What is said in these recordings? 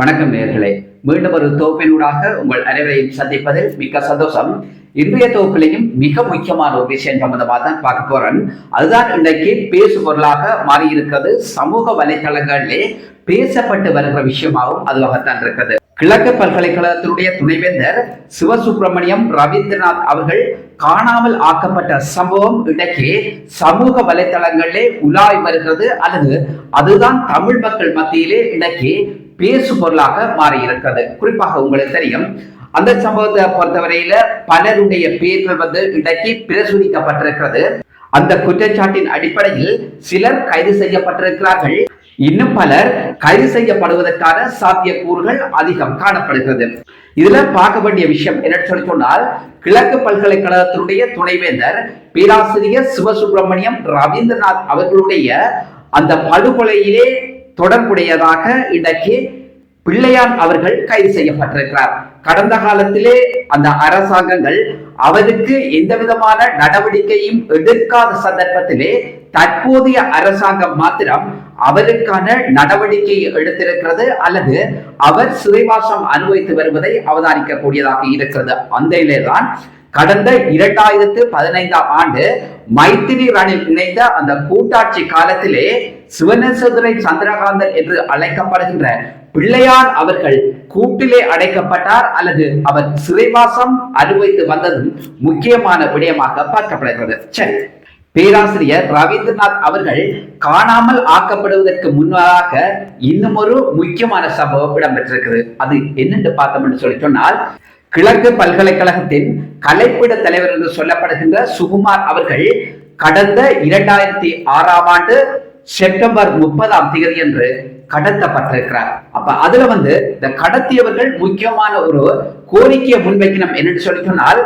வணக்கம் நேர்களே. மீண்டும் ஒரு தொகுப்பினூடாக உங்கள் அனைவரையும் சந்திப்பதில் மிக்க சந்தோஷம். இன்றைய தொகுப்பிலையும் மிக முக்கியமான ஒரு விஷயம் சம்பந்தமாக தான் பார்க்க போறேன். அதுதான் இன்றைக்கு பேசு பொருளாக மாறியிருக்கிறது. சமூக வலைதளங்களிலே பேசப்பட்டு வருகிற விஷயமாகவும் அதுவாகத்தான் இருக்கிறது. கிழக்கு பல்கலைக்கழகத்தினுடைய துணைவேந்தர் சிவசுப்பிரமணியம் ரவீந்திரநாத் அவர்கள் காணாமல் ஆக்கப்பட்ட சம்பவம் இன்றைக்கு சமூக வலைதளங்களிலே உலாய் வருகிறது. அல்லது அதுதான் தமிழ் மக்கள் மத்தியிலே இன்றைக்கு பேசு பொருளாக மாறி இருக்கிறது குறிப்பாக உங்களுக்கு தெரியும் அந்த சம்பவத்தை பொறுத்தவரையில பலருடைய பெயர்கள் வந்து இன்றைக்கு பிரசுரிக்கப்பட்டிருக்கிறது. அந்த குற்றச்சாட்டின் அடிப்படையில் சிலர் கைது செய்யப்பட்டிருக்கிறார்கள். இன்னும் பலர் கைது செய்யப்படுவதற்கான சாத்தியக்கூறுகள் அதிகம் காணப்படுகிறது. இதுல பார்க்க வேண்டிய விஷயம் என்ன சொல்லி சொன்னால் கிழக்கு பல்கலைக்கழகத்தினுடைய துணைவேந்தர் பேராசிரியர் சிவசுப்பிரமணியம் ரவீந்திரநாத் அவர்களுடைய அந்த படுகொலையிலே தொடர்புடையதாக இன்றைக்கு பிள்ளையான் அவர்கள் கைது செய்யப்பட்டிருக்கிறார். கடந்த காலத்திலே அந்த அரசாங்கங்கள் அவருக்கு எந்த விதமான நடவடிக்கையும் எடுக்காத சந்தர்ப்பத்திலே தற்போதைய அரசாங்கம் மாத்திரம் அவருக்கான நடவடிக்கையை எடுத்திருக்கிறது அல்லது அவர் சிறைவாசம் அனுபவித்து வருவதை அவதானிக்கக்கூடியதாக இருக்கிறது. அந்த தான் கடந்த இரண்டாயிரத்து பதினைந்தாம் ஆண்டு மைத்திரி ரணில் இணைந்த அந்த கூட்டாட்சி காலத்திலே சிவனேசதுரை சந்திரகாந்தன் என்று அழைக்கப்படுகின்ற பிள்ளையார் அவர்கள் கூட்டிலே அடைக்கப்பட்டார் அல்லது அவர் சிறைவாசம் அனுபவித்து வந்ததும் முக்கியமான விடயமாக பார்க்கப்படுகிறது. சரி. பேராசிரியர் ரவீந்திரநாத் அவர்கள் காணாமல் ஆக்கப்படுவதற்கு முன்னதாக இன்னும் ஒரு முக்கியமான சம்பவம் இடம்பெற்றிருக்கிறது. அது என்னென்று பார்த்தோம்னு சொல்லி சொன்னால் கிழக்கு பல்கலைக்கழகத்தின் கலைப்பிட தலைவர் என்று சொல்லப்படுகின்ற சுகுமார் அவர்கள் கடந்த இரண்டாயிரத்தி ஆறாம் ஆண்டு செப்டம்பர் முப்பதாம் தேதி என்று கடத்தப்பட்டிருக்கிறார். அப்ப அதுல வந்து இந்த கடத்தியவர்கள் முக்கியமான ஒரு கோரிக்கையை முன்வைக்கணும் என்னன்னு சொல்லி சொன்னால்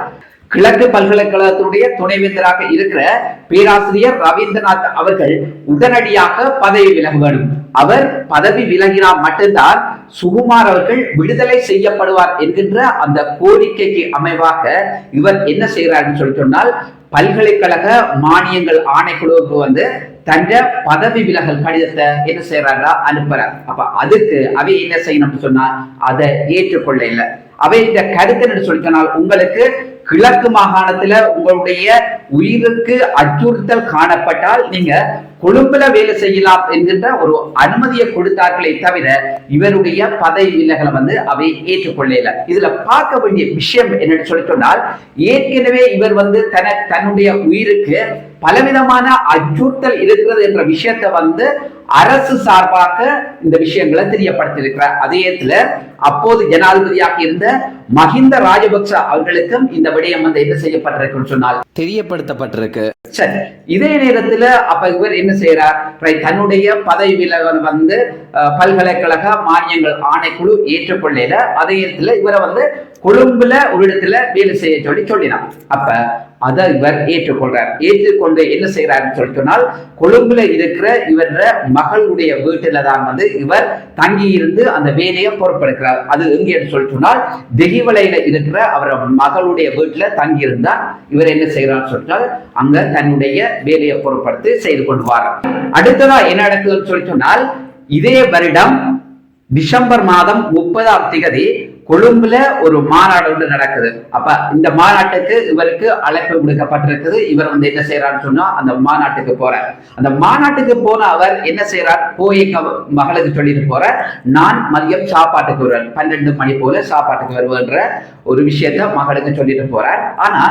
கிழக்கு பல்கலைக்கழகத்தினுடைய துணைவேந்தராக இருக்கிற பேராசிரியர் ரவீந்திரநாத் அவர்கள் உடனடியாக பதவி விலக வேண்டும் அவர் பதவி விலகினால் மட்டும்தான் சுகுமார் அவர்கள் விடுதலை செய்யப்படுவார் என்கின்ற அந்த கோரிக்கைக்கு அமைவாக இவர் என்ன செய்கிறார்னு சொல்லி சொன்னால் பல்கலைக்கழக மானியங்கள் ஆணைக்குழுவுக்கு வந்து தன்ற பதவி விலகல் கடிதத்தை என்ன செய்யறாரா அனுப்புறார். அப்ப அதுக்கு அவை என்ன செய்யணும்னு சொன்னா அதை ஏற்றுக்கொள்ள இல்லை அவை இந்த கருத்து என்று சொல்லி சொன்னால் உங்களுக்கு கிழக்கு மாகாணத்துல உங்களுடைய உயிருக்கு அச்சுறுத்தல் காணப்பட்டால் நீங்க கொழும்புல வேலை செய்யலாம் என்கின்ற ஒரு அனுமதியை கொடுத்தார்களே தவிர இவருடைய பதவி விலகலை வந்து அவை ஏற்றுக்கொள்ளல. இதுல பார்க்க வேண்டிய விஷயம் என்னன்னு சொல்லி சொன்னால் ஏற்கனவே இவர் வந்து தன தன்னுடைய உயிருக்கு பலவிதமான அச்சுறுத்தல் இருக்கிறது என்ற விஷயத்தை வந்து அரசு சார்பாக இந்த விஷயங்களை தெரியப்படுத்தியிருக்கிறார். அதே இடத்துல அப்போது ஜனாதிபதியாக இருந்த மஹிந்த ராஜபக்ச அவர்களுக்கும் இந்த விடயம் வந்து என்ன செய்யப்பட்டிருக்குன்னு சொன்னால் தெரியப்படுத்தப்பட்டிருக்கு. சரி இதே நேரத்துல அப்ப இவர் என்ன செய்யறார் தன்னுடைய பதவி விலகல் வந்து பல்கலைக்கழக மானியங்கள் ஆணைக்குழு ஏற்றுக்கொள்ளல. அதே இடத்துல இவரை வந்து கொழும்புல ஒரு இடத்துல வேலை செய்ய சொல்லி சொல்லினான். அப்ப அதை இவர் ஏற்றுக்கொள்றார். ஏற்றுக்கொண்டு என்ன செய்யறாருன்னு சொல்லி சொன்னால் கொழும்புல இருக்கிற இவர மகளுடைய வீட்டுல தான் வந்து இவர் தங்கி இருந்து அந்த வேலையை பொறுப்பெடுக்கிறார். அது எங்கேன்னு சொல்லி சொன்னால் தெகிவலையில இருக்கிற அவர் மகளுடைய வீட்டுல தங்கி இருந்தார் இவர் என்ன செய்யறான்னு சொன்னால் அங்க தன்னுடைய வேலையை பொறுப்படுத்தி செய்து கொண்டு வரார். அடுத்ததா என்ன நடக்குதுன்னு சொல்லி சொன்னால் இதே வருடம் டிசம்பர் மாதம் முப்பதாம் திகதி கொழும்புல ஒரு மாநாடு ஒன்று நடக்குது. அப்ப இந்த மாநாட்டுக்கு இவருக்கு அழைப்பு விடுக்கப்பட்டிருக்குது. இவர் வந்து என்ன செய்யறான்னு சொன்னா அந்த மாநாட்டுக்கு போறார். அந்த மாநாட்டுக்கு போன அவர் என்ன செய்யறார் போய் மகளுக்கு சொல்லிட்டு போற நான் மதியம் சாப்பாட்டுக்கு வருவேன். பன்னெண்டு மணி போல சாப்பாட்டுக்கு வருவேன்ற ஒரு விஷயத்த மகளுக்கு சொல்லிட்டு போறார். ஆனா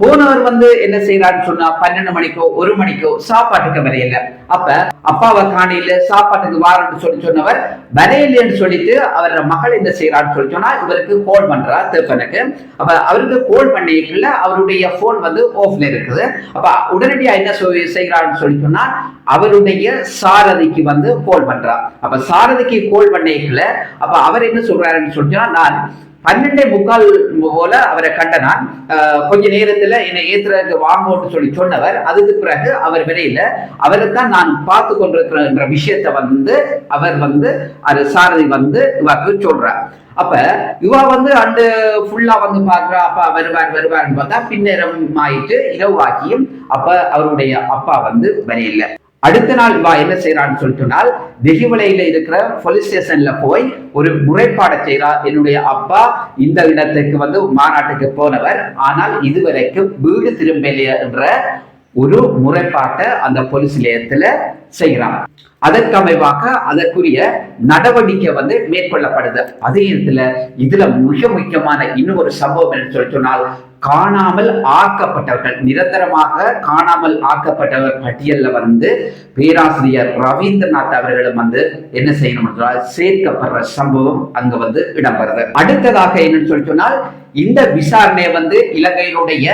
போனவர் வந்து என்ன செய்யறாருன்னு சொன்னா பன்னெண்டு மணிக்கோ ஒரு மணிக்கோ சாப்பாட்டுக்கு வரையில. அப்ப அப்பாவை காணியில சாப்பாட்டுக்கு வாரன்னு சொல்லி சொன்னவர் வரையிலன்னு சொல்லிட்டு அவரோட மகள் என்ன செய்யறான்னு சொல்லி சொன்னா இவருக்கு கோல் பண்றா தேப்பனுக்கு அப்ப அவருக்கு கோல் பண்ணிக்கல அவருடைய போன் வந்து ஆஃப்ல இருக்குது. அப்ப உடனடியா என்ன செய்யறான்னு சொல்லி சொன்னா அவருடைய சாரதிக்கு வந்து கோல் பண்றா. அப்ப சாரதிக்கு கோல் பண்ணிக்கல அப்ப அவர் என்ன சொல்றாருன்னு சொல்லி சொன்னா நான் பன்னெண்டே முக்கால் போல அவரை கண்ட நான் கொஞ்ச நேரத்துல என்னை ஏத்துறதுக்கு வாங்கோன்னு சொல்லி சொன்னவர். அதுக்கு பிறகு அவர் விரையில அவரை தான் நான் பார்த்து கொண்டிருக்கிற விஷயத்தை வந்து அவர் வந்து அது சாரதி வந்து இவருக்கு சொல்றார். அப்ப இவ வந்து அந்த ஃபுல்லா வந்து பாக்குறா அப்பா வருவார் வருவார்னு பார்த்தா பின்னேரம் ஆயிட்டு இரவாக்கியும் அப்ப அவருடைய அப்பா வந்து வரையில. அடுத்த நாள் இவா என்ன செய்யறான்னு சொல்லிட்டுனால் வெகுவலையில இருக்கிற போலீஸ் ஸ்டேஷன்ல போய் ஒரு முறைப்பாடை செய்றா. என்னுடைய அப்பா இந்த இடத்துக்கு வந்து மாநாட்டுக்கு போனவர். ஆனால் இதுவரைக்கும் வீடு திரும்பலையே என்ற ஒரு முறைப்பாட்டை அந்த போலீஸ் நிலையத்துல செய்யறாங்க அதற்கமைவாக அதற்குரிய நடவடிக்கை வந்து மேற்கொள்ளப்படுது. அதே இடத்துல இதுல மிக முக்கியமான இன்னும் ஒரு சம்பவம் என்று சொல்லி சொன்னால் காணாமல் ஆக்கப்பட்டவர்கள். நிரந்தரமாக காணாமல் ஆக்கப்பட்டவர் பட்டியல்ல வந்து பேராசிரியர் ரவீந்திரநாத் அவர்களும் வந்து என்ன செய்யணும் என்றால் சேர்க்கப்படுற சம்பவம் அங்க வந்து இடம்பெறுது. அடுத்ததாக என்னன்னு சொல்லி சொன்னால் இந்த விசாரணை வந்து இலங்கையினுடைய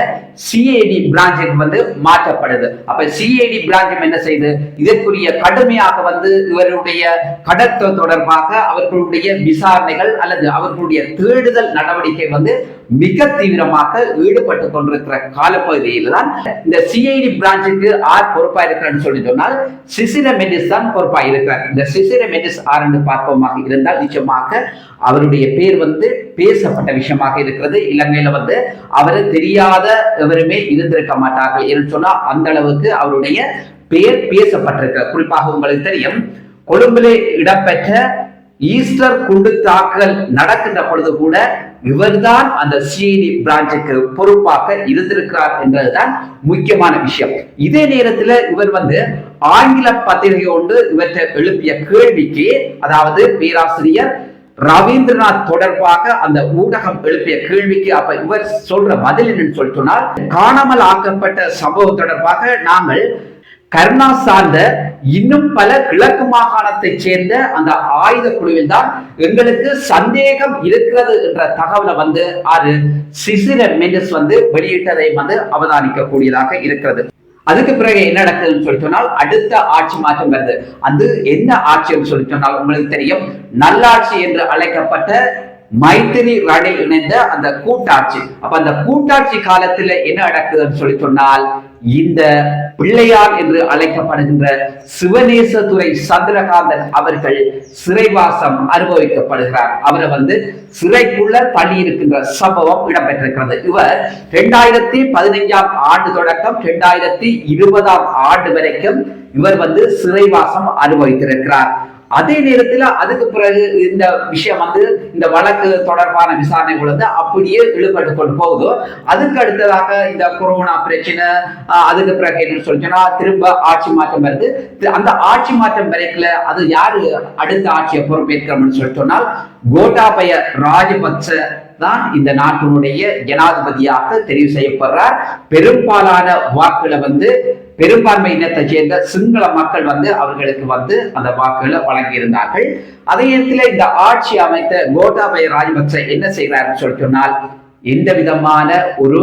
சிஐடி பிராஞ்சுக்கு வந்து மாற்றப்படுது. அப்ப சிஐடி பிரான்ச் என்ன செய்யுது இதற்குரிய கடுமையாக வந்து இவருடைய கடத்தல் தொடர்பாக அவர்களுடைய விசாரணைகள் அல்லது அவர்களுடைய தேடுதல் நடவடிக்கை வந்து மிக தீவிரமாக ஈடுபட்டு கொண்டிருக்கிற காலப்பகுதியில் தான் இந்த சிஐடி பிரான்ச்சுக்கு ஆர் பொறுப்பா இருக்கிறான்னு சொல்லி சொன்னால் சிசிர மெண்டிஸ் தான் பொறுப்பா இருக்கிறார் இந்த சிசிர மெண்டிஸ் ஆர் பார்ப்போமாக இருந்தால் நிச்சயமாக அவருடைய பேர் வந்து பேசப்பட்ட விஷயமாக இருக்கிறது. இலங்கையில வந்து அவரு தெரியாத எவருமே இருந்திருக்க மாட்டார்கள் என்று சொன்னா அந்த அளவுக்கு அவருடைய பெயர் பேசப்பட்டிருக்க குறிப்பாக உங்களுக்கு தெரியும் கொழும்பிலே இடம்பெற்ற ஈஸ்டர் குண்டு தாக்குதல் நடக்கின்ற பொழுது கூட இவர்தான் அந்த சிஐடி பிரான்ச்சுக்கு பொறுப்பாக இருந்திருக்கிறார் என்பதுதான் முக்கியமான விஷயம். இதே நேரத்தில் இவர் வந்து ஆங்கில பத்திரிகை ஒன்று இவற்றை எழுப்பிய கேள்விக்கு அதாவது பேராசிரியர் ரவீந்திரநாத் தொடர்பாக அந்த ஊடகம் எழுப்பிய கேள்விக்கு அப்ப இவர் சொல்ற பதில் என்னன்னு சொல்லி சொன்னால் காணாமல் ஆக்கப்பட்ட சம்பவம் தொடர்பாக நாங்கள் கருணா சார்ந்த இன்னும் பல கிழக்கு மாகாணத்தைச் சேர்ந்த அந்த ஆயுத குழுவில் தான் எங்களுக்கு சந்தேகம் இருக்கிறது என்ற தகவலை வந்து அது சிசிர மெண்டஸ் வந்து வெளியிட்டதை வந்து அவதானிக்க கூடியதாக இருக்கிறது. அதுக்கு பிறகு என்ன நடக்குதுன்னு சொல்லி சொன்னால் அடுத்த ஆட்சி மாற்றம் வருது. அது என்ன ஆட்சின்னு சொல்லி சொன்னால் உங்களுக்கு தெரியும். நல்லாட்சி என்று அழைக்கப்பட்ட மைத்திரி ரணில் இணைந்த அந்த கூட்டாட்சி. அப்ப அந்த கூட்டாட்சி காலத்துல என்ன நடக்குதுன்னு சொல்லி சொன்னால் இந்த பிள்ளையார் என்று அழைக்கப்படுகின்ற சிவநேசதுரை சந்திரகாந்தன் அவர்கள் சிறைவாசம் அனுபவிக்கப்படுகிறார். அவரை வந்து சிறைக்குள்ள தள்ளி இருக்கின்ற சம்பவம் இடம்பெற்றிருக்கிறது. இவர் இரண்டாயிரத்தி பதினைஞ்சாம் ஆண்டு தொடக்கம் இரண்டாயிரத்தி இருபதாம் ஆண்டு வரைக்கும் இவர் வந்து சிறைவாசம் அனுபவித்திருக்கிறார். அதே நேரத்தில் அதுக்கு பிறகு இந்த விஷயம் வந்து இந்த வழக்கு தொடர்பான விசாரணைகள் வந்து அப்படியே இழுபட்டு கொண்டு போகுதோ. அதுக்கு அடுத்ததாக இந்த கொரோனா பிரச்சனை அதுக்கு பிறகு என்ன சொல்லிச்சுன்னா திரும்ப ஆட்சி மாற்றம் வருது. அந்த ஆட்சி மாற்றம் வரைக்கல அது யாரு அடுத்த ஆட்சியை பொறுப்பேற்கிறோம்னு சொல்லி சொன்னால் கோட்டாபய ராஜபக்ச தான் இந்த நாட்டினுடைய ஜனாதிபதியாக தெரிவு செய்யப்படுறார். பெரும்பாலான வாக்குகளை வந்து பெரும்பான்மை இனத்தை சேர்ந்த சிங்கள மக்கள் வந்து அவர்களுக்கு வந்து அந்த வாக்குகளை வழங்கியிருந்தார்கள். அதே நேரத்தில் இந்த ஆட்சி அமைத்த கோட்டாபய ராஜபக்ச என்ன செய்கிறார்னு சொல்லி சொன்னால் எந்த விதமான ஒரு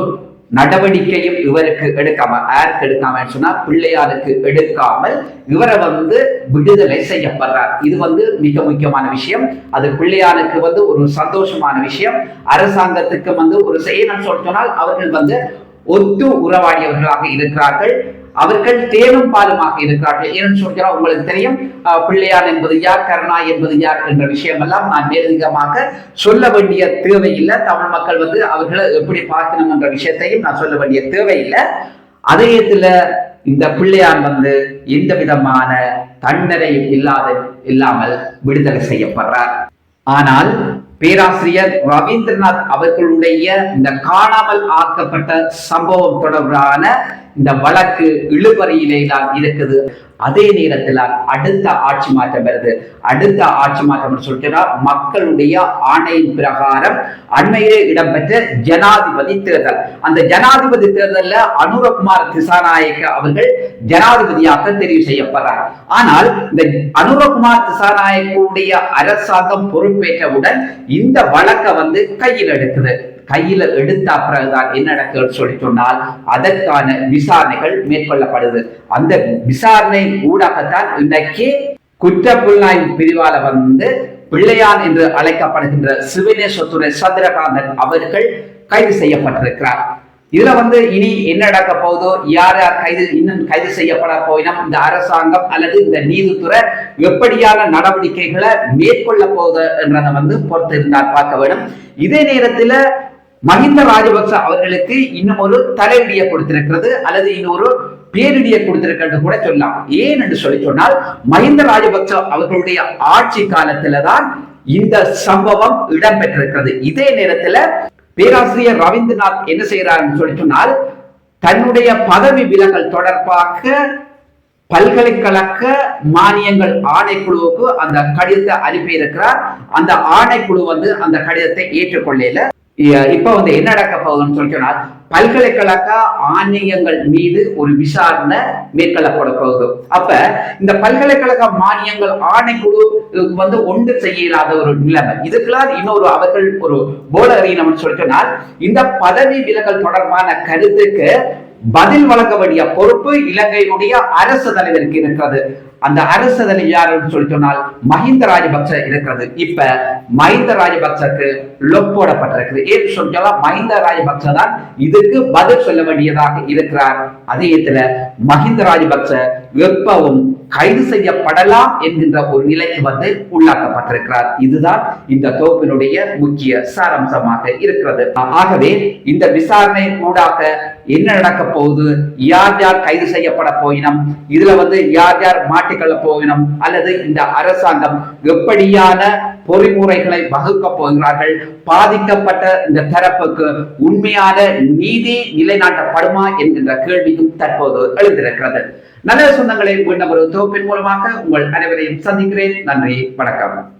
நடவடிக்கையும் இவருக்கு எடுக்காம யாருக்கு எடுக்காம சொன்னா பிள்ளையாருக்கு எடுக்காமல் இவரை வந்து விடுதலை செய்யப்படுறார். இது வந்து மிக முக்கியமான விஷயம். அது பிள்ளையாருக்கு வந்து ஒரு சந்தோஷமான விஷயம். அரசாங்கத்துக்கு வந்து ஒரு செய்யணும்னு சொல்லி சொன்னால் அவர்கள் வந்து ஒத்து உறவாடியவர்களாக இருக்கிறார்கள். அவர்கள் தேனும் பாலுமாக இருக்கிறார்கள். ஏன்னு சொல்கிறார் உங்களுக்கு தெரியும் அஹ், பிள்ளையார் என்பது யார் கருணா என்பது யார் என்ற விஷயம் எல்லாம் நான் மேலதிகமாக சொல்ல வேண்டிய தேவை இல்லை தமிழ் மக்கள் வந்து அவர்களை எப்படி பார்க்கணும் என்ற விஷயத்தையும் நான் சொல்ல வேண்டிய தேவையில்லை. அதே இதுல இந்த பிள்ளையார் வந்து எந்த விதமான தண்டனை இல்லாத இல்லாமல் விடுதலை செய்யப்படுறார். ஆனால் பேராசிரியர் ரவீந்திரநாத் அவர்களுடைய இந்த காணாமல் ஆக்கப்பட்ட சம்பவம் தொடர்பான இந்த வழக்கு இழுபறியிலே தான் இருக்குது. அதே நேரத்தில் அடுத்த ஆட்சி மாற்றம் வருது. அடுத்த ஆட்சி மாற்றம் சொல்லிட்டுனா மக்களுடைய ஆணையின் பிரகாரம் அண்மையிலே இடம்பெற்ற ஜனாதிபதி தேர்தல். அந்த ஜனாதிபதி தேர்தலில் அனுரகுமார் திசாநாயக்க அவர்கள் ஜனாதிபதியாக தெரிவு செய்யப்படுறார். ஆனால் இந்த அனுரகுமார் திசாநாயக்குடைய அரசாங்கம் பொறுப்பேற்றவுடன் இந்த வழக்கை வந்து கையில் எடுக்குது. கையில எடுத்த பிறகுதான் என்ன நடக்குதுன்னு சொல்லி சொன்னால் அதற்கான விசாரணைகள் மேற்கொள்ளப்படுது. அந்த விசாரணை ஊடாகத்தான் இன்றைக்கு குற்றப்புலனாய்வு பிரிவால வந்து பிள்ளையான் என்று அழைக்கப்படுகின்ற சிவனேஸ்வரத்துறை சந்திரகாந்தன் அவர்கள் கைது செய்யப்பட்டிருக்கிறார். இதுல வந்து இனி என்ன நடக்க போகுதோ யார் யார் கைது இன்னும் கைது செய்யப்பட போயினும் இந்த அரசாங்கம் அல்லது இந்த நீதித்துறை எப்படியான நடவடிக்கைகளை மேற்கொள்ள போகுது என்றதை வந்து பொறுத்து இருந்தால் பார்க்க வேண்டும் இதே நேரத்துல மஹிந்த ராஜபக்ச அவர்களுக்கு இன்னும் ஒரு தலைவிடியை கொடுத்திருக்கிறது அல்லது இன்னொரு பேரிடியை கொடுத்திருக்கிறது கூட சொல்லலாம். ஏன் என்று சொல்லி சொன்னால் மஹிந்த ராஜபக்ச அவர்களுடைய ஆட்சி காலத்துல தான் இந்த சம்பவம் இடம்பெற்றிருக்கிறது. இதே நேரத்துல பேராசிரியர் ரவீந்திரநாத் என்ன செய்யறாருன்னு சொல்லி சொன்னால் தன்னுடைய பதவி விலகல் தொடர்பாக பல்கலைக்கழக மானியங்கள் ஆணைக்குழுவுக்கு அந்த கடிதத்தை அனுப்பியிருக்கிறார். அந்த ஆணைக்குழு வந்து அந்த கடிதத்தை ஏற்றுக்கொள்ளல. இப்ப வந்து என்ன நடக்க போகுதுன்னு சொல்லி சொன்னால் பல்கலைக்கழக ஆணையங்கள் மீது ஒரு விசாரணை மேற்கொள்ளப்பட போகுது. அப்ப இந்த பல்கலைக்கழக மானியங்கள் ஆணைக்குழு வந்து ஒன்று செய்யலாத ஒரு நிலைமை. இதுக்கெல்லாம் இன்னொரு அவர்கள் ஒரு போல அறியணும்னு சொல்லி சொன்னால் இந்த பதவி விலகல் தொடர்பான கருத்துக்கு பதில் வழங்க வேண்டிய பொறுப்பு இலங்கையினுடைய அரசு தலைவருக்கு இருக்கிறது. அந்த அரசு அதனை யாருன்னு சொல்லி சொன்னால் மஹிந்த ராஜபக்ச இருக்கிறது. இப்ப மஹிந்த ராஜபக்சக்கு லொக் போடப்பட்டிருக்கிறது ஏன்னு சொல்லி மஹிந்த ராஜபக்ச தான் இதுக்கு பதில் சொல்ல வேண்டியதாக இருக்கிறார். அதே இடத்துல மஹிந்த ராஜபக்ச எப்பவும் கைது செய்யப்படலாம் என்கின்ற ஒரு நிலைக்கு வந்து உள்ளாக்கப்பட்டிருக்கிறார். இதுதான் இந்த தொகுப்பினுடைய முக்கிய சாராம்சமாக இருக்கிறது. ஆகவே இந்த விசாரணை ஊடாக என்ன நடக்க போகுது? யார் யார் கைது செய்யப்பட போயினம்? இதுல வந்து யார் யார் மாட்டிக்கொள்ள போயினம்? அல்லது இந்த அரசாங்கம் எப்படியான பொறிமுறைகளை வகுக்க போகிறார்கள்? பாதிக்கப்பட்ட இந்த தரப்புக்கு உண்மையான நீதி நிலைநாட்டப்படுமா என்கின்ற கேள்வியும் தற்போது எழுந்திருக்கிறது. நல்ல சொந்தங்களை மீண்டும் ஒரு தொகுப்பின் மூலமாக உங்கள் அனைவரையும் சந்திக்கிறேன். நன்றி வணக்கம்.